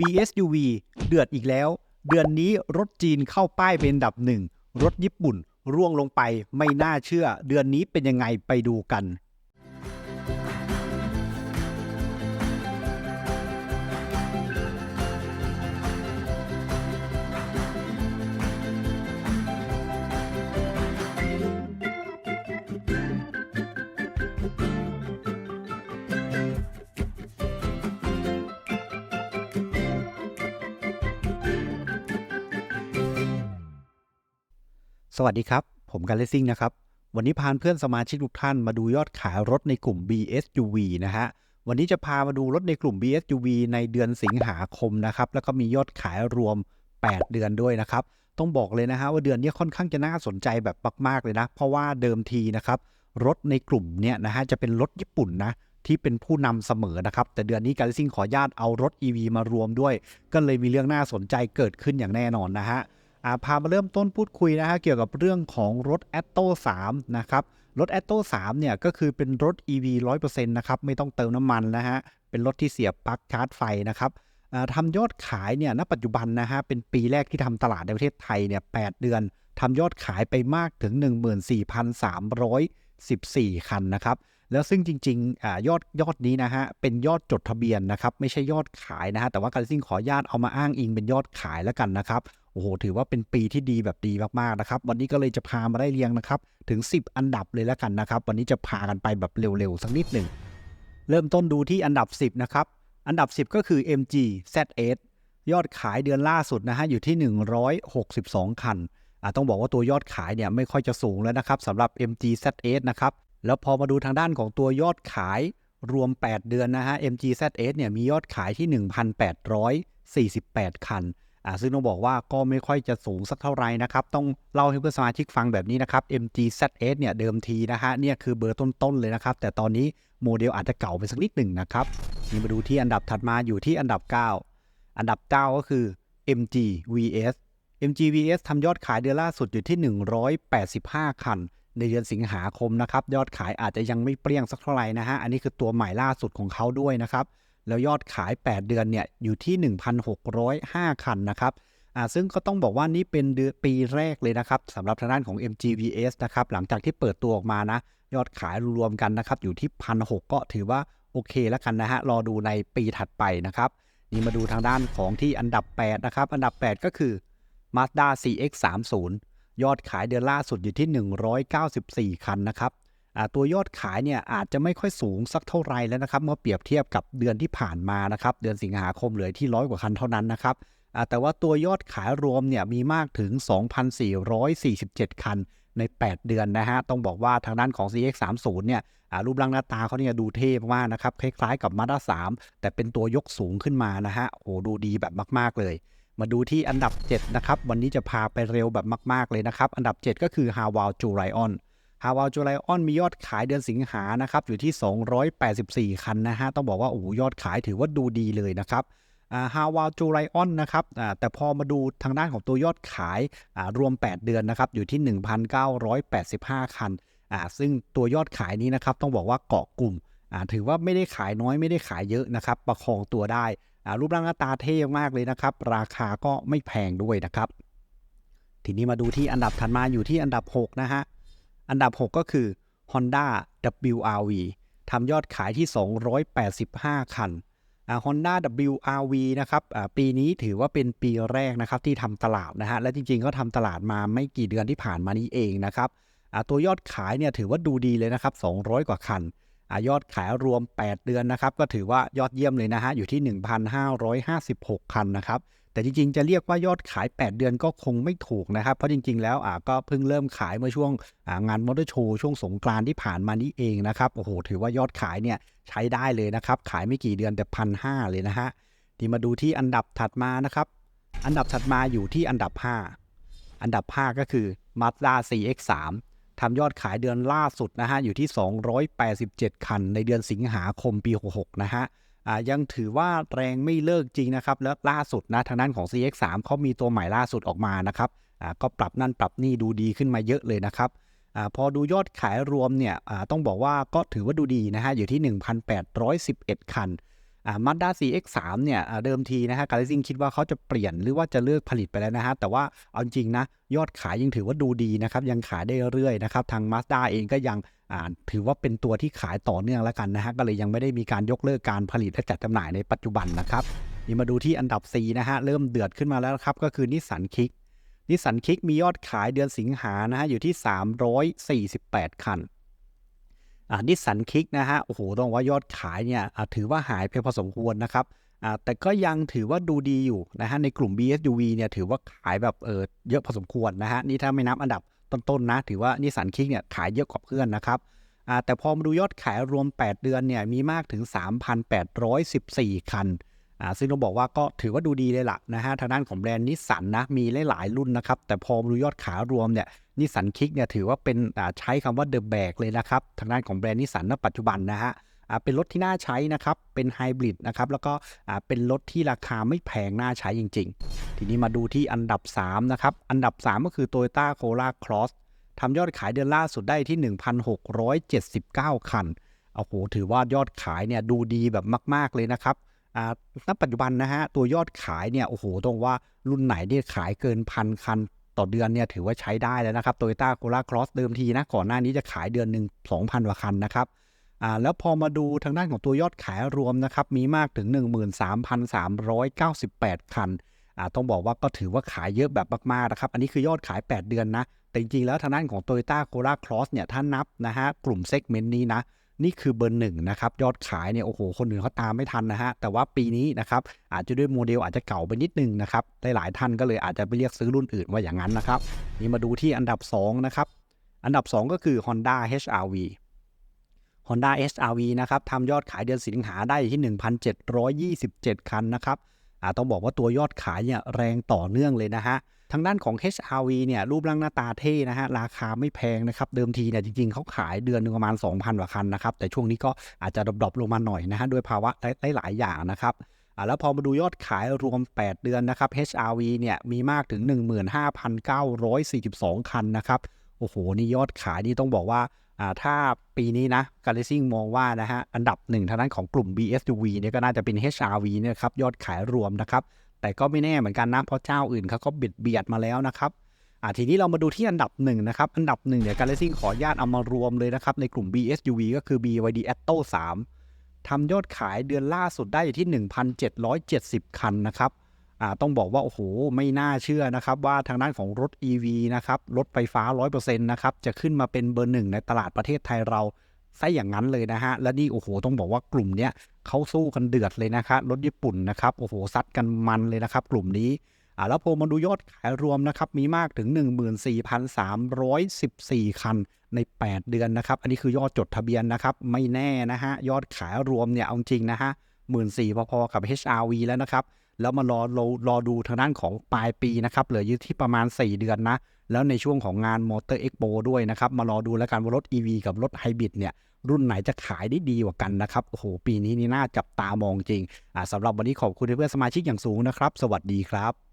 BSUV เดือดอีกแล้ว เดือนนี้รถจีนเข้าป้ายเป็นอันดับหนึ่ง รถญี่ปุ่นร่วงลงไปไม่น่าเชื่อ เดือนนี้เป็นยังไงไปดูกัน สวัสดีครับ ผมกันเลซิ่งนะครับ วันนี้พาเพื่อนสมาชิกทุกท่านมาดูยอดขายรถในกลุ่ม BSUV นะฮะ วันนี้จะพามาดูรถในกลุ่ม BSUV ในเดือนสิงหาคมนะครับ แล้วก็มียอดขายรวม 8 เดือนด้วยนะครับ ต้องบอกเลยนะฮะว่าเดือนนี้ค่อนข้างจะน่าสนใจแบบมากๆเลยนะ เพราะว่าเดิมทีนะครับรถในกลุ่มเนี่ยนะฮะจะเป็นรถญี่ปุ่นนะที่เป็นผู้นำเสมอนะครับ แต่เดือนนี้การซิ่งขออนุญาตเอารถ EV มารวมด้วย ก็เลยมีเรื่องน่าสนใจเกิดขึ้นอย่างแน่นอนนะฮะ พามาเริ่มต้นพูดคุยนะฮะเกี่ยวกับเรื่องของรถ a t t o 3 นะครับ รถ a t t o 3 เนี่ยก็คือเป็นรถ EV 100%นะครับไม่ต้องเติมน้ำมันนะฮะเป็นรถที่เสียบปลั๊กชาร์จไฟนะครับทำยอดขายเนี่ยณปัจจุบันนะฮะเป็นปีแรกที่ทำตลาดในประเทศไทยเนี่ย8เดือนทำยอดขายไปมากถึง 14,314 คันนะครับ แล้วซึ่งจริงๆอยอดยอดนี้นะฮะเป็นยอดจดทะเบียนนะครับ ไม่ใช่ยอดขายนะฮะแต่ว่าการซิ่งขออนุญาตเอามาอ้างอิงเป็นยอดขายแล้วกันนะครับ โอ้โหถือว่าเป็นปีที่ดีแบบดีมากๆนะครับ วันนี้ก็เลยจะพามาได้เรียงนะครับ ถึง 10 อันดับเลยแล้วกันนะครับ วันนี้จะพากันไปแบบเร็วๆ สักนิดหนึ่ง เริ่มต้นดูที่อันดับ 10 นะครับ อันดับ 10 ก็คือ MG Z8 ยอดขายเดือนล่าสุดนะฮะอยู่ที่ 162 คันอ่าต้องบอกว่าตัวยอดขายเนี่ยไม่ค่อยจะสูงแล้วนะครับสำหรับ MG Z8 นะครับแล้วพอมาดูทางด้านของตัวยอดขายรวม 8 เดือนนะฮะ MG Z8 เนี่ยมียอดขายที่ 1,848 คัน อ่าซึ่งต้องบอกว่าก็ไม่ค่อยจะสูงสักเท่าไหร่นะครับ ต้องเล่าให้เพื่อนสมาชิกฟังแบบนี้นะครับ MG Z8 เนี่ยเดิมทีนะฮะเนี่ยคือเบอร์ต้นๆเลยนะครับ แต่ตอนนี้โมเดลอาจจะเก่าไปสักนิดหนึ่งนะครับนี่มาดูที่อันดับถัดมาอยู่ที่อันดับ 9 อันดับ 9 ก็คือ MG VS MG VS ทำยอดขายเดือนล่าสุดอยู่ที่ 185 คัน ในเดือนสิงหาคมนะครับ ยอดขายอาจจะยังไม่เปรี้ยงสักเท่าไหร่นะฮะ อันนี้คือตัวใหม่ล่าสุดของเขาด้วยนะครับ แล้วยอดขาย 8 เดือนเนี่ยอยู่ที่ 1,605 คันนะครับอ่าซึ่งก็ต้องบอกว่านี่เป็นเดือนปีแรกเลยนะครับสำหรับทางด้านของ MGVS นะครับหลังจากที่เปิดตัวออกมานะ ยอดขายรวมกันนะครับอยู่ที่พันหก็ถือว่าโอเคแล้วกันนะฮะรอดูในปีถัดไปนะครับนี่มาดูทางด้านของที่อันดับ 8 นะครับ อันดับ 8 ก็คือ Mazda CX-30 ยอดขายเดือนล่าสุดอยู่ที่ 194 คันนะครับ ตัวยอดขายเนี่ยอาจจะไม่ค่อยสูงสักเท่าไหรแล้วนะครับเมื่อเปรียบเทียบกับเดือนที่ผ่านมานะครับเดือนสิงหาคมเหลือที่ร้อยกว่าคันเท่านั้นนะครับแต่ว่าตัวยอดขายรวมเนี่ยมีมากถึง 2,447 คันใน 8 เดือนนะฮะ ต้องบอกว่าทางด้านของ CX30 เนี่ยรูปร่างหน้าตาเขาเนี่ยดูเท่มากนะครับ คล้ายๆกับ Mazda 3 แต่เป็นตัวยกสูงขึ้นมานะฮะโอ้ดูดีแบบมากๆเลย มาดูที่อันดับ 7 นะครับ วันนี้จะพาไปเร็วแบบมาก ๆเลยนะครับ อันดับ 7 ก็คือ h a w a l j u r i o n ฮาวาลจูไลออนมียอดขายเดือนสิงหานะครับอยู่ที่ 284 คันนะฮะต้องบอกว่าโอ้ยอดขายถือว่าดูดีเลยนะครับฮาวาลจูไลออนนะครับแต่พอมาดูทางด้านของตัวยอดขายรวม 8 เดือนนะครับอยู่ที่ 1,985 คันอ่าซึ่งตัวยอดขายนี้นะครับต้องบอกว่าเกาะกลุ่ม ถือว่าไม่ได้ขายน้อยไม่ได้ขายเยอะนะครับประคองตัวได้ รูปร่างหน้าตาเท่มากเลยนะครับ ราคาก็ไม่แพงด้วยนะครับ ทีนี้มาดูที่อันดับถัดมาอยู่ที่อันดับ 6 นะฮะ อันดับ 6 ก็คือ Honda WRV ทำยอดขายที่ 285 คันฮอ่า Honda WRV นะครับปีนี้ถือว่าเป็นปีแรกนะครับที่ทำตลาดนะฮะ และจริงๆ ก็ทำตลาดมาไม่กี่เดือนที่ผ่านมานี้เองนะครับตัวยอดขายเนี่ยถือว่าดูดีเลยนะครับ 200 กว่าคันอยอดขายรวม 8 เดือนนะครับ ก็ถือว่ายอดเยี่ยมเลยนะฮะ อยู่ที่ 1,556 คันนะครับ แต่จริงๆ จะเรียกว่ายอดขาย 8 เดือนก็คงไม่ถูกนะครับ เพราะจริง ๆ แล้วอ่าก็เพิ่งเริ่มขายเมื่อช่วงงานมอเตอร์โชว์ช่วงสงกรานที่ผ่านมานี้เองนะครับโอ้โหถือว่ายอดขายเนี่ยใช้ได้เลยนะครับ ขายไม่กี่เดือนแต่พันห้าเลยนะฮะทีมาดูที่อันดับถัดมานะครับ อันดับถัดมาอยู่ที่อันดับ 5 อันดับ 5 ก็คือ Mazda CX-3 ทำยอดขายเดือนล่าสุดนะฮะอยู่ที่ 287 คัน ในเดือนสิงหาคมปี 66 นะฮะ ยังถือว่าแรงไม่เลิกจริงนะครับ แล้วล่าสุดนะทางด้านของ CX3 เขามีตัวใหม่ล่าสุดออกมานะครับก็ปรับนั่นปรับนี่ดูดีขึ้นมาเยอะเลยนะครับอพอดูยอดขายรวมเนี่ยต้องบอกว่าก็ถือว่าดูดีนะฮะอยู่ที่ 1,811 คันอ่า Mazda CX-3 เนี่ยเดิมทีนะฮะ Galaxy คิดว่าเขาจะเปลี่ยนหรือว่าจะเลิกผลิตไปแล้วนะฮะแต่ว่าเอาจริงนะยอดขายยังถือว่าดูดีนะครับยังขายได้เรื่อยๆนะครับทาง Mazda เองก็ยัง ถือว่าเป็นตัวที่ขายต่อเนื่องแล้วกันนะฮะก็เลยยังไม่ได้มีการยกเลิกการผลิตและจัดจำหน่ายในปัจจุบันนะครับนี่มาดูที่อันดับ 4 นะฮะเริ่มเดือดขึ้นมาแล้วครับก็คือนิสสันคิกนิสสันคิกมียอดขายเดือนสิงหานะฮะอยู่ที่ 348 คันอ่านิสสันคิกนะฮะโอ้โหต้องว่ายอดขายเนี่ยถือว่าหายไปพอสมควรนะครับอ่าแต่ก็ยังถือว่าดูดีอยู่นะฮะในกลุ่ม BSUV เนี่ยถือว่าขายแบบเออเยอะพอสมควรนะฮะนี่ถ้าไม่นับอันดับ ต้นๆนะ ถือว่านิสสันคิกเนี่ยขายเยอะกว่าเพื่อนนะครับแต่พอมาดูยอดขายรวม 8 เดือนเนี่ยมีมากถึง 3,814 คันซึ่งต้องบอกว่าก็ถือว่าดูดีเลยล่ะนะฮะทางด้านของแบรนด์นิสสันนะมีหลายๆรุ่นนะครับ แต่พอมาดูยอดขายรวมเนี่ยนิสสันคิกเนี่ยถือว่าเป็นใช้คำว่าเดอะแบกเลยนะครับ ทางด้านของแบรนด์นิสสันณปัจจุบันนะฮะ เป็นรถที่น่าใช้นะครับ เป็นไฮบริดนะครับ แล้วก็เป็นรถที่ราคาไม่แพงน่าใช้จริง ๆ ทีนี้มาดูที่อันดับ 3 นะครับ อันดับ 3 ก็คือ Toyota Corolla Cross ทำยอดขายเดือนล่าสุดได้ที่ 1,679 คัน โอ้โห ถือว่ายอดขายเนี่ยดูดีแบบมาก ๆ เลยนะครับณปัจจุบันนะฮะ ตัวยอดขายเนี่ย โอ้โหต้องว่ารุ่นไหนเนี่ยขายเกินพันคันต่อเดือนเนี่ยถือว่าใช้ได้แล้วนะครับ Toyota Corolla Cross เดิมทีนะ ก่อนหน้านี้จะขายเดือนหนึ่ง2,000กว่าคันนะครับ อ่าแล้วพอมาดูทางด้านของตัวยอดขายรวมนะครับ มีมากถึง 13,398 คันอ่าต้องบอกว่าก็ถือว่าขายเยอะแบบมากๆนะครับ อันนี้คือยอดขาย 8 เดือนนะ แต่จริงๆแล้วทางด้านของ Toyota Corolla Cross เนี่ยถ้านับนะฮะกลุ่มเซกเมนต์นี้นะนี่คือเบอร์หนึ่งนะครับ ยอดขายเนี่ยโอ้โห คนอื่นเขาตามไม่ทันนะฮะ แต่ว่าปีนี้นะครับ อาจจะด้วยโมเดลอาจจะเก่าไปนิดนึงนะครับ หลายๆท่านก็เลยอาจจะไปเรียกซื้อรุ่นอื่นว่าอย่างนั้นนะครับ นี่มาดูที่อันดับ2นะครับ อันดับ 2 ก็คือ Honda HR-V Honda HR-V นะครับทำยอดขายเดือนสิงหาได้ที่ 1,727 คันนะครับต้องบอกว่าตัวยอดขายเนี่ยแรงต่อเนื่องเลยนะฮะ ทางด้านของ HR-V เนี่ยรูปร่างหน้าตาเท่นะฮะ ราคาไม่แพงนะครับ เดิมทีเนี่ยจริงๆ เขาขายเดือนหนึงประมาณ 2,000กว่าคันนะครับ แต่ช่วงนี้ก็อาจจะดรอปลงมาหน่อยนะฮะด้วยภาวะหลายๆอย่างนะครับแล้วพอมาดูยอดขายรวม 8 เดือนนะครับ HR-V เนี่ยมีมากถึง 15,942 คันนะครับ โอ้โห นี่ยอดขายนี่ต้องบอกว่า ถ้าปีนี้นะ Galaxy มองว่านะฮะอันดับหนึ่งทางด้านของกลุ่ม BSUV เนี่ยก็น่าจะเป็น HR-V เนี่ยครับยอดขายรวมนะครับ แต่ก็ไม่แน่เหมือนกันนะเพราะเจ้าอื่นเขาก็เบียดเบียดมาแล้วนะครับอ่าทีนี้เรามาดูที่อันดับหนึ่งนะครับอันดับหนึ่งเนี่ย Galaxy ขออนุญาตเอามารวมเลยนะครับในกลุ่ม BSUV ก็คือ BYD Atto 3ทำยอดขายเดือนล่าสุดได้อยู่ที่ 1,770 คันนะครับ ต้องบอกว่า โอ้โห ไม่น่าเชื่อนะครับ ว่าทางด้านของรถ EV นะครับ รถไฟฟ้า 100%นะครับ จะขึ้นมาเป็นเบอร์หนึ่งในตลาดประเทศไทยเราซะอย่างนั้นเลยนะฮะ และนี่ โอ้โห ต้องบอกว่ากลุ่มเนี้ยเขาสู้กันเดือดเลยนะครับรถญี่ปุ่นนะครับ โอ้โห ซัดกันมันเลยนะครับ กลุ่มนี้อ่าแล้วพอมาดูยอดขายรวมนะครับ มีมากถึง 14,314 คันใน 8 เดือนนะครับ อันนี้คือยอดจดทะเบียนนะครับ ไม่แน่นะฮะ ยอดขายรวมเนี่ย เอาจริงนะฮะ14,000พอๆกับ HR-V แล้วนะครับ แล้วมารอรอรอดูทางด้านของปลายปีนะครับเหลืออยู่ที่ประมาณ 4 เดือนนะ แล้วในช่วงของงานมอเตอร์เอ็กโปด้วยนะครับ มารอดูแล้วกันว่ารถ EV กับรถไฮบริดเนี่ย รุ่นไหนจะขายได้ดีกว่ากันนะครับ โอ้โห ปีนี้นี่น่าจับตามองจริง อ่าสำหรับวันนี้ขอบคุณเพื่อนสมาชิกอย่างสูงนะครับ สวัสดีครับ